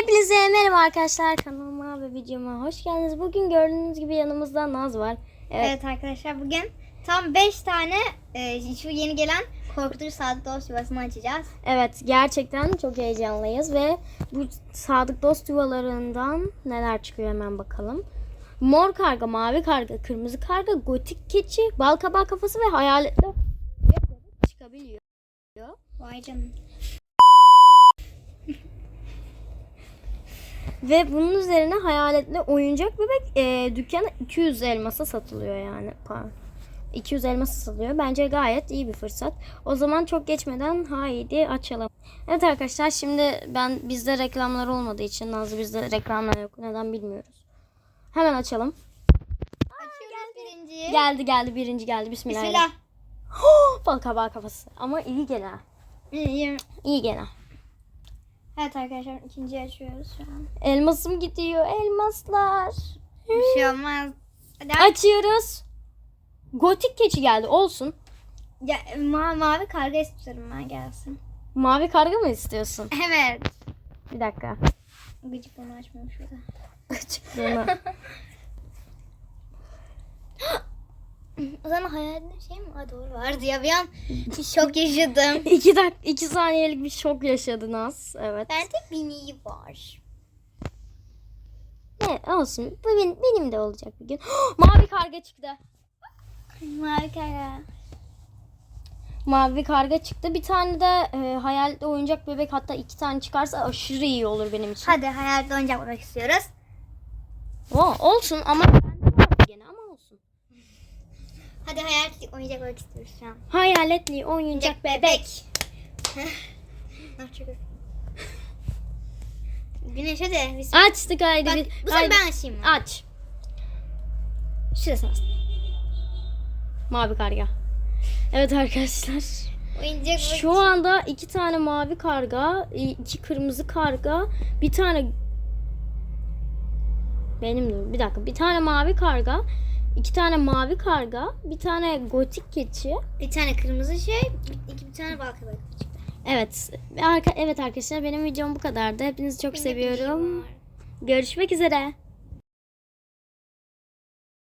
Hepinize merhaba arkadaşlar kanalıma ve videoma hoş geldiniz. Bugün gördüğünüz gibi yanımızda Naz var. Evet, Evet arkadaşlar bugün tam 5 tane e, şu yeni gelen korkutucu sadık dost yuvasını açacağız. evet gerçekten çok heyecanlıyız ve bu sadık dost yuvalarından neler çıkıyor hemen bakalım. Mor karga, mavi karga, kırmızı karga, gotik keçi, bal kabağı kafası ve hayaletli çıkabiliyor. Vay canına. Ve bunun üzerine hayaletli oyuncak bebek e, dükkanı 200 elmasa satılıyor yani. Pardon. 200 elmasa satılıyor. Bence gayet iyi bir fırsat. O zaman çok geçmeden haydi açalım. Evet arkadaşlar şimdi ben bizde reklamlar olmadığı için Nazlı bizde reklamlar yok. Neden bilmiyoruz. Hemen açalım. Açıyoruz birinciyi. Geldi geldi birinci geldi. Bismillah. Bismillah. Bal kabağı kafası. Ama iyi gene. İyi. İyi gene. Evet arkadaşlar ikinciyi açıyoruz şu an. Elmasım gidiyor. Elmaslar. Bir şey olmaz. Hadi aç. Açıyoruz. Gotik keçi geldi. Olsun. Ya, ma- mavi karga istiyorum ben gelsin. Mavi karga mı istiyorsun? Evet. Bir dakika. Gıcık onu açmıyorum şurada. Çıktığını. O zaman hayalinde şey mi? Aa, doğru vardı ya bir an şok yaşadım. iki dak iki saniyelik bir şok yaşadın az. Evet. Bende bini var. Ne olsun. Bu benim, benim de olacak bir gün. Mavi karga çıktı. Mavi karga. Mavi karga çıktı. Bir tane de e, hayaletli oyuncak bebek hatta iki tane çıkarsa aşırı iyi olur benim için. Hadi hayalet oyuncak olmak istiyoruz. O, olsun ama bende vardı gene ama olsun. Hadi hayalet oyuncak olmak istiyoruz şu an. Hayaletli oyuncak bebek. Ah, çok iyi. Güneş hadi. Biz... Açtık haydi. Bak, bir- bu sefer haydi. ben açayım mı? Aç. Şurası aslında. Mavi karga. Evet arkadaşlar. Oyuncak Şu anda iki tane mavi karga, iki kırmızı karga, bir tane benim dur bir dakika bir tane mavi karga, iki tane mavi karga, bir tane gotik keçi. bir tane kırmızı şey, iki bir tane bal kabağı. Evet, ve arka, evet arkadaşlar benim videom bu kadardı. Hepinizi çok de seviyorum. var. Görüşmek üzere.